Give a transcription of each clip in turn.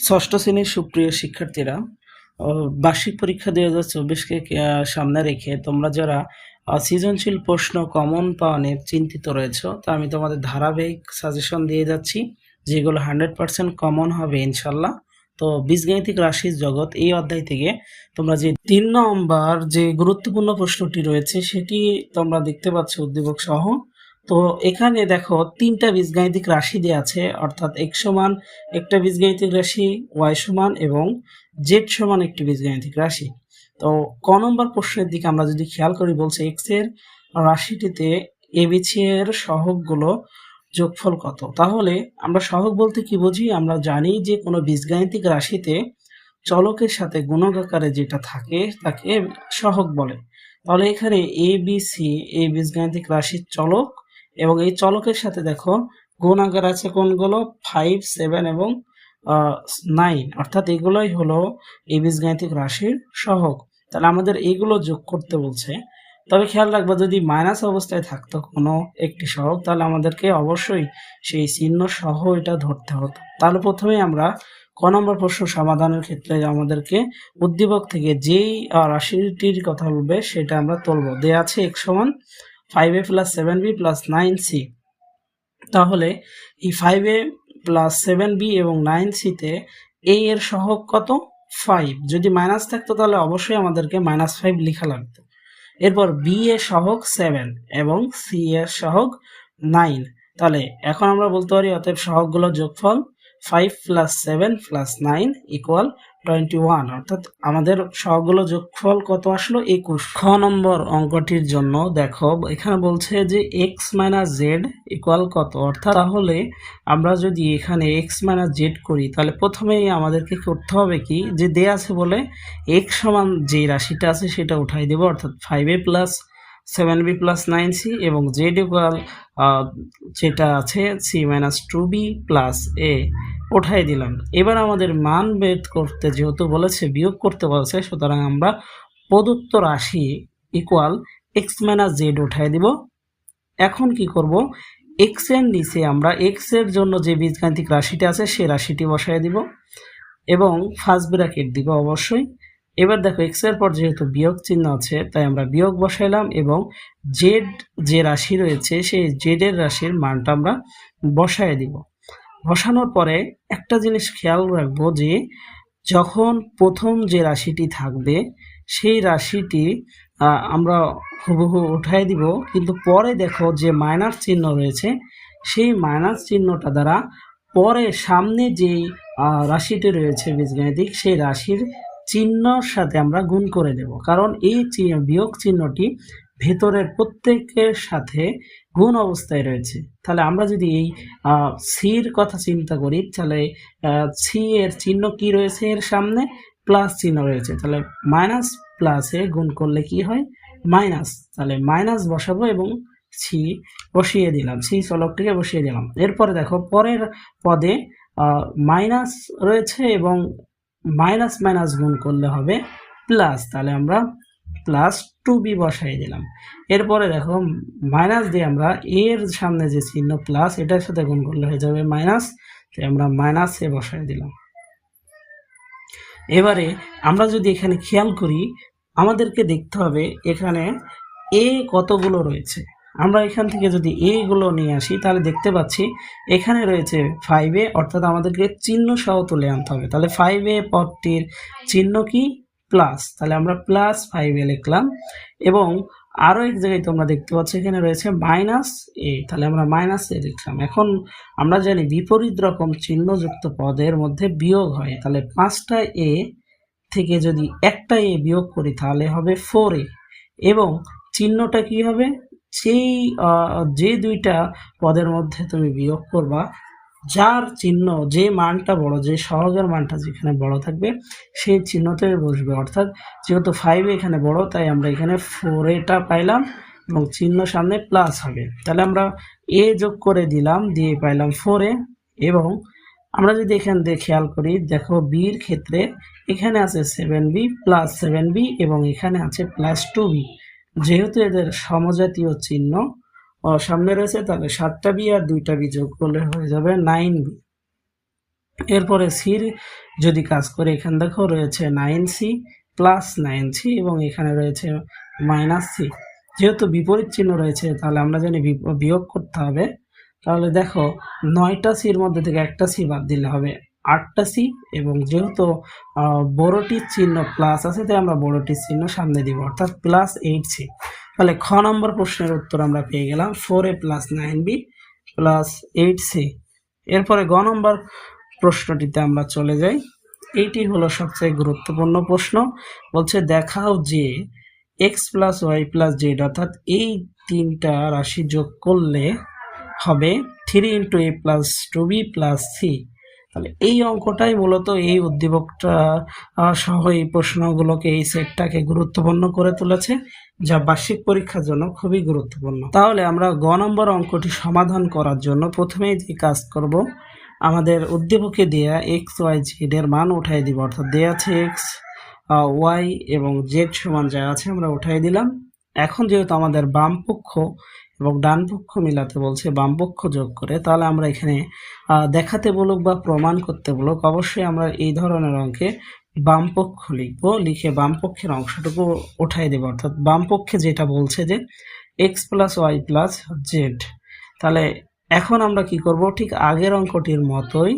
ষষ্ঠ শ্রেণির সুপ্রিয় শিক্ষার্থীরা বার্ষিক পরীক্ষা দুই হাজার চব্বিশকে সামনে রেখে তোমরা যারা সৃজনশীল প্রশ্ন কমন পাওয়া চিন্তিত রয়েছো, তা আমি তোমাদের ধারাবাহিক সাজেশন দিয়ে যাচ্ছি, যেগুলো হান্ড্রেড পার্সেন্ট কমন হবে ইনশাল্লাহ। তো বীজগাণিতিক রাশির জগৎ এই অধ্যায় থেকে তোমরা যে তিন নম্বর যে গুরুত্বপূর্ণ প্রশ্নটি রয়েছে, সেটি তোমরা দেখতে পাচ্ছ উদ্দীপক সহ। তো এখানে দেখো তিনটা বীজগাণিতিক রাশি দেওয়া আছে, অর্থাৎ এক সমান একটা বীজগাণিতিক রাশি, ওয়াই সমান এবং জেড সমান একটি বীজগাণিতিক রাশি। তো ক নম্বর প্রশ্নের দিকে আমরা যদি খেয়াল করি, বলছে এক্সের রাশিটিতে এবিসি এর সহগগুলো যোগফল কত? তাহলে আমরা সহগ বলতে কি বুঝি? আমরা জানি যে কোনো বীজগাণিতিক রাশিতে চলকের সাথে গুণক আকারে যেটা থাকে, তাকে সহগ বলে। তাহলে এখানে এ বি সি এই বীজগাণিতিক রাশির চলক এবং এই চলকের সাথে দেখো গুণ আকার আছে কোনগুলো? ফাইভ সেভেন এবং নাইন অর্থাৎ এগুলোই হলো এই বীজগাণিতিক রাশির সহগ। তাহলে আমাদের এইগুলো যোগ করতে বলছে। তবে খেয়াল রাখব, যদি মাইনাস অবস্থায় থাকতো কোনো একটি সহগ, তাহলে আমাদেরকে অবশ্যই সেই চিহ্ন সহ এটা ধরতে হতো। তাহলে প্রথমেই আমরা ক নম্বর প্রশ্ন সমাধানের ক্ষেত্রে আমাদেরকে উদ্দীপক থেকে যেই রাশিটির কথা বলবে, সেটা আমরা তুলব। দেয়া আছে এক সমান five A plus seven B plus nine C তাহলে এই five A plus seven B এবং নাইন সিতে এ এর সহগ কত? ফাইভ যদি মাইনাস থাকতো তাহলে অবশ্যই আমাদেরকে মাইনাস ফাইভ লেখা লাগতো। এরপর বি এর সহগ সেভেন এবং সি এর সহগ নাইন তাহলে এখন আমরা বলতে পারি অতএব সহগগুলো যোগফল five plus seven plus nine equal twenty one অর্থাৎ আমাদের সহগুলো যোগফল কত আসলো? একুশ। খ নম্বর অঙ্কটির জন্য দেখো, এখানে বলছে যে এক্স মাইনাস জেড ইকুয়াল কত? অর্থাৎ তাহলে আমরা যদি এখানে এক্স মাইনাস জেড করি, তাহলে প্রথমেই আমাদেরকে করতে হবে কি? যে দেয়া আছে বলে এক্স সমান যে রাশিটা আছে সেটা উঠাই দেবো। অর্থাৎ five A plus seven B plus nine C এবং জেড ইকুয়াল যেটা আছে C minus two B plus A উঠাই দিলাম এবার আমাদের মান বের করতে যেহেতু বলেছে, বিয়োগ করতে বলেছে, সুতরাং আমরা প্রদত্ত রাশি ইকুয়াল এক্স মাইনাস জেড উঠাই দিব। এখন কি করব? এক্সের নিচে আমরা এক্সের জন্য যে বীজগাণিতিক রাশিটি আছে সেই রাশিটি বসাই দিব এবং ফার্স্ট ব্র্যাকেট দিব অবশ্যই। এবার দেখো এক্সের পর যেহেতু বিয়োগ চিহ্ন আছে, তাই আমরা বিয়োগ বসাইলাম এবং জেড যে রাশি রয়েছে, সেই জেড এর রাশির মানটা আমরা বসায় দিব। বসানোর পরে একটা জিনিস খেয়াল রাখব যে যখন প্রথম যে রাশিটি থাকবে সেই রাশিটি আমরা হুবহু উঠাই দিব। কিন্তু পরে দেখো যে মাইনাস চিহ্ন রয়েছে সেই মাইনাস চিহ্নটা দ্বারা পরে সামনে আহ, রাশিটি রয়েছে বীজগাণিতিক সেই রাশির চিহ্নর সাথে আমরা গুণ করে দেব। কারণ এই বিয়োগ চিহ্নটি ভেতরের প্রত্যেকের সাথে গুণ অবস্থায় রয়েছে। তাহলে আমরা যদি এই সির কথা চিন্তা করি, তাহলে সি এর চিহ্ন কি রয়েছে এর সামনে? প্লাস চিহ্ন রয়েছে। তাহলে মাইনাস প্লাসে গুণ করলে কি হয়? মাইনাস। তাহলে মাইনাস বসাবো এবং সি বসিয়ে দিলাম। সি চলকটিকে বসিয়ে দিলাম। এরপরে দেখো, পরের পদে মাইনাস রয়েছে এবং মাইনাস মাইনাস গুণ করলে হবে প্লাস। তাহলে আমরা প্লাস টু বি বসাই দিলাম। এরপরে দেখো মাইনাস দিয়ে আমরা এর সামনে যে চিহ্ন প্লাস এটার সাথে গুণ করলে হয়ে যাবে মাইনাস তাই আমরা মাইনাস এ বসাই দিলাম। এবারে আমরা যদি এখানে খেয়াল করি, আমাদেরকে দেখতে হবে এখানে এ কতগুলো রয়েছে। আমরা এখান থেকে যদি এ গুলো নিয়ে আসি, তাহলে দেখতে পাচ্ছি এখানে রয়েছে ফাইভ এ অর্থাৎ আমাদেরকে চিহ্ন সহ তুলে আনতে হবে। তাহলে ফাইভ এ পদটির চিহ্ন কি? প্লাস তাহলে আমরা প্লাস ফাইভ এ লিখলাম। এবং আরও এক জায়গায় তোমরা দেখতে পাচ্ছ, এখানে রয়েছে মাইনাস এ তাহলে আমরা মাইনাস এ লিখলাম। এখন আমরা জানি বিপরীত রকম চিহ্নযুক্ত পদের মধ্যে বিয়োগ হয়, তাহলে পাঁচটা এ থেকে যদি একটা এ বিয়োগ করি, তাহলে হবে ফোর এ এবং চিহ্নটা কি হবে? যেই যে দুইটা পদের মধ্যে তুমি বিয়োগ করবা যার চিহ্ন যে মানটা বড়, যে সহগের মানটা যেখানে বড় থাকবে, সেই চিহ্নতে বসবে। অর্থাৎ যেহেতু ফাইভ এখানে বড়, তাই আমরা এখানে ফোর এটা পাইলাম এবং চিহ্ন সামনে প্লাস হবে। তাহলে আমরা এ যোগ করে দিলাম, দিয়ে পাইলাম ফোরে এবং আমরা যদি এখান দিয়ে খেয়াল করি, দেখো বির ক্ষেত্রে এখানে আছে seven B plus seven B এবং এখানে আছে প্লাস টু বি যেহেতু এদের সমজাতীয় চিহ্ন সামনে রয়েছে তাহলে সাতটা বি আর দুইটা বি যোগ করলে হয়ে যাবে নাইন বি। এরপরে সির যদি কাজ করে, এখানে দেখো রয়েছে nine C plus nine C এবং এখানে রয়েছে মাইনাস সি। যেহেতু বিপরীত চিহ্ন রয়েছে, তাহলে আমরা জানি বিয়োগ করতে হবে। তাহলে দেখো নয়টা সির মধ্যে থেকে একটা সি বাদ দিলে হবে আটটা সি এবং যেহেতু বড়টির চিহ্ন প্লাস আছে, তাই আমরা বড়টির চিহ্ন সামনে দিব, অর্থাৎ প্লাস এইট সি। তাহলে খ নম্বর প্রশ্নের উত্তর আমরা পেয়ে গেলাম four A plus nine B plus eight C এরপরে গ নম্বর প্রশ্নটিতে আমরা চলে যাই। এইটি হলো সবচেয়ে গুরুত্বপূর্ণ প্রশ্ন। বলছে, দেখাও যে X plus Y plus Z অর্থাৎ এই তিনটা রাশি যোগ করলে হবে three into A plus two B plus C তাহলে এই অঙ্কটাই মূলত এই উদ্দীপকটা সহ এই প্রশ্নগুলোকে এই সেটটাকে গুরুত্বপূর্ণ করে তুলেছে। যা বার্ষিক পরীক্ষার জন্য খুবই গুরুত্বপূর্ণ। তাহলে আমরা গ নম্বর অঙ্কটি সমাধান করার জন্য প্রথমেই যে কাজ করব, আমাদের উদ্দীপকে দেয়া এক্স ওয়াই জেড এর মান উঠাই দিব। অর্থাৎ দেয়া আছে এক্স ওয়াই এবং জেড সমান যা আছে আমরা উঠাই দিলাম। এখন যেহেতু আমাদের বাম পক্ষ এবং ডান পক্ষ মিলাতে বলছে বাম পক্ষ যোগ করে, তাহলে আমরা এখানে দেখাতে বলুক বা প্রমাণ করতে বলুক, অবশ্যই আমরা এই ধরনের অঙ্কে বাম পক্ষ লিখব, লিখে বাম পক্ষের অংশটুকু উঠাই দেবো। অর্থাৎ বাম পক্ষে যেটা বলছে যে X plus Y plus Z তাহলে এখন আমরা কি করব? ঠিক আগের অঙ্কটির মতোই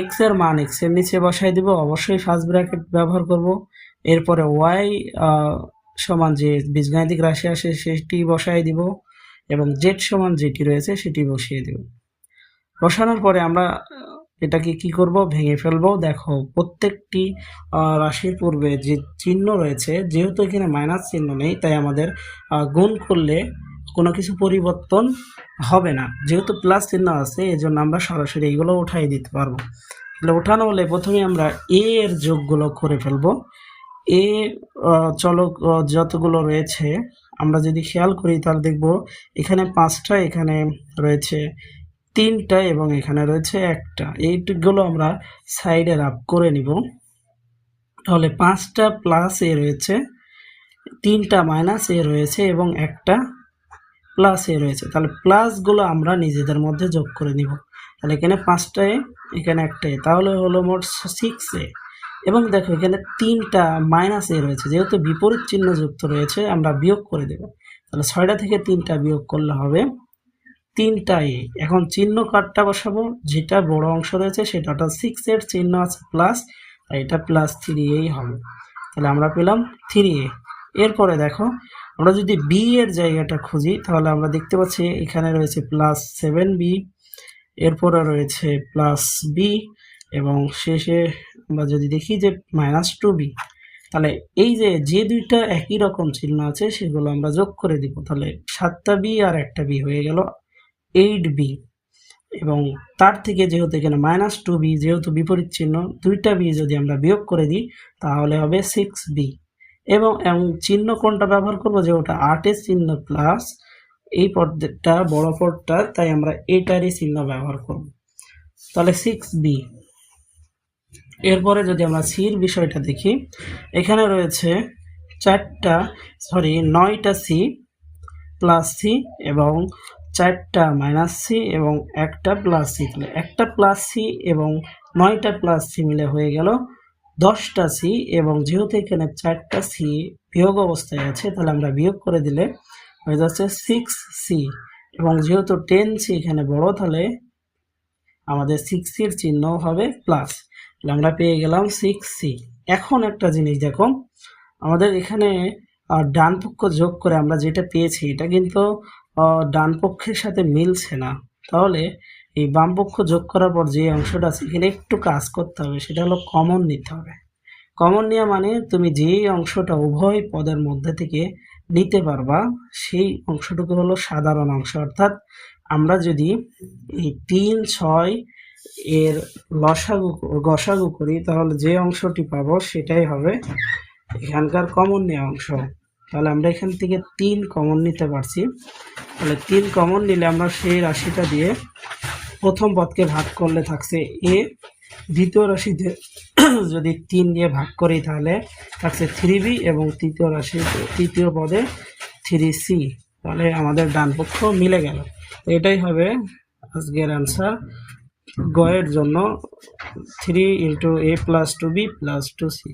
এক্সের মান এক্সের নিচে বসাই দিব, অবশ্যই ফার্স্ট ব্র্যাকেট ব্যবহার করব। এরপরে ওয়াই সমান যে বীজগাণিতিক রাশি আসে সেটি বসাই দিব। এবং জেড সমান যেটি রয়েছে সেটি বসিয়ে দেব। বসানোর পরে আমরা এটাকে কি করব? ভেঙে ফেলব। দেখো, প্রত্যেকটি রাশির পূর্বে যে চিহ্ন রয়েছে, যেহেতু এখানে মাইনাস চিহ্ন নেই, তাই আমাদের গুণ করলে কোনো কিছু পরিবর্তন হবে না। যেহেতু প্লাস চিহ্ন আছে এই জন্য আমরা সরাসরি এইগুলো উঠাই দিতে পারব। তাহলে ওঠানো হলে প্রথমে আমরা এ এর যোগগুলো করে ফেলব। এ চলক যতগুলো রয়েছে আমরা যদি খেয়াল করি তাহলে দেখব এখানে পাঁচটা, এখানে রয়েছে তিনটা এবং এখানে রয়েছে একটা। এইগুলো আমরা সাইডে রাপ করে নিব। তাহলে পাঁচটা প্লাস এ রয়েছে, তিনটা মাইনাস এ রয়েছে এবং একটা প্লাস এ রয়েছে। তাহলে প্লাসগুলো আমরা নিজেদের মধ্যে যোগ করে নিব। তাহলে এখানে পাঁচটা এ এখানে একটা এ তাহলে হলো মোট সিক্স এ। এবং দেখো, এখানে তিনটা মাইনাস এ রয়েছে। যেহেতু বিপরীত চিহ্ন যুক্ত রয়েছে, আমরা বিয়োগ করে দেব। তাহলে ছয়টা থেকে তিনটা বিয়োগ করলে হবে তিনটা এ এখন চিহ্ন কার্ডটা বসাবো। যেটা বড় অংশ রয়েছে, সেটা সিক্স এর চিহ্ন আছে প্লাস আর এটা প্লাস থ্রি এই হবে। তাহলে আমরা পেলাম থ্রি এ এরপরে দেখো, আমরা যদি বি এর জায়গাটা খুঁজি, তাহলে আমরা দেখতে পাচ্ছি এখানে রয়েছে প্লাস সেভেন বি এরপরে রয়েছে প্লাস বি এবং শেষে আমরা যদি দেখি যে মাইনাস টু বি তাহলে এই যে যে দুইটা একই রকম চিহ্ন আছে, সেগুলো আমরা যোগ করে দিব। তাহলে সাতটা বি আর একটা বি হয়ে গেল এইট বি এবং তার থেকে যেহেতু এখানে মাইনাস টু বি যেহেতু বিপরীত চিহ্ন, দুইটা বি যদি আমরা বিয়োগ করে দিই, তাহলে হবে সিক্স বি এবং এবং চিহ্ন কোনটা ব্যবহার করব? যে ওটা আটের চিহ্ন প্লাস এই পদটা, বড় পদটা, তাই আমরা এটারই চিহ্ন ব্যবহার করব। তাহলে সিক্স বি এরপরে যদি আমরা সির বিষয়টা দেখি, এখানে রয়েছে চারটা সরি নয়টা সি প্লাস সি এবং চারটা মাইনাস সি এবং একটা প্লাস সি তাহলে একটা প্লাস সি এবং নয়টা প্লাস সি মিলে হয়ে গেল দশটা সি এবং যেহেতু এখানে চারটা সি বিয়োগ অবস্থায় আছে, তাহলে আমরা বিয়োগ করে দিলে হয়ে যাচ্ছে সিক্স সি এবং যেহেতু টেন সি এখানে বড়, তাহলে আমাদের সিক্স সির চিহ্ন হবে প্লাস আমরা পেয়ে গেলাম সিক্স সি এখন একটা জিনিস দেখো, আমাদের এখানে ডান পক্ষ যোগ করে আমরা যেটা পেয়েছি, এটা কিন্তু ডান পক্ষের সাথে মিলছে না। তাহলে এই বাম পক্ষ যোগ করার পর যে অংশটা আছে, এখানে একটু কাজ করতে হবে, সেটা হলো কমন নিতে হবে। কমন নেওয়া মানে তুমি যেই অংশটা উভয় পদের মধ্যে থেকে নিতে পারবা, সেই অংশটুকু হলো সাধারণ অংশ। অর্থাৎ আমরা যদি এই তিন, ছয় এর লসাগু গসাগু করি, তাহলে যে অংশটি পাবো সেটাই হবে এখানকার কমন নেওয়া অংশ। তাহলে আমরা এখান থেকে তিন কমন নিতে পারছি। তাহলে তিন কমন নিলে আমরা সেই রাশিটা দিয়ে প্রথম পদকে ভাগ করলে থাকছে এ, দ্বিতীয় রাশিতে যদি তিন দিয়ে ভাগ করি তাহলে থাকছে থ্রি বি এবং তৃতীয় রাশি, তৃতীয় পদে থ্রি সি। তাহলে আমাদের ডান পক্ষ মিলে গেল। এটাই হবে আজকের অ্যান্সার গয়ের জন্য three into A plus two B plus two C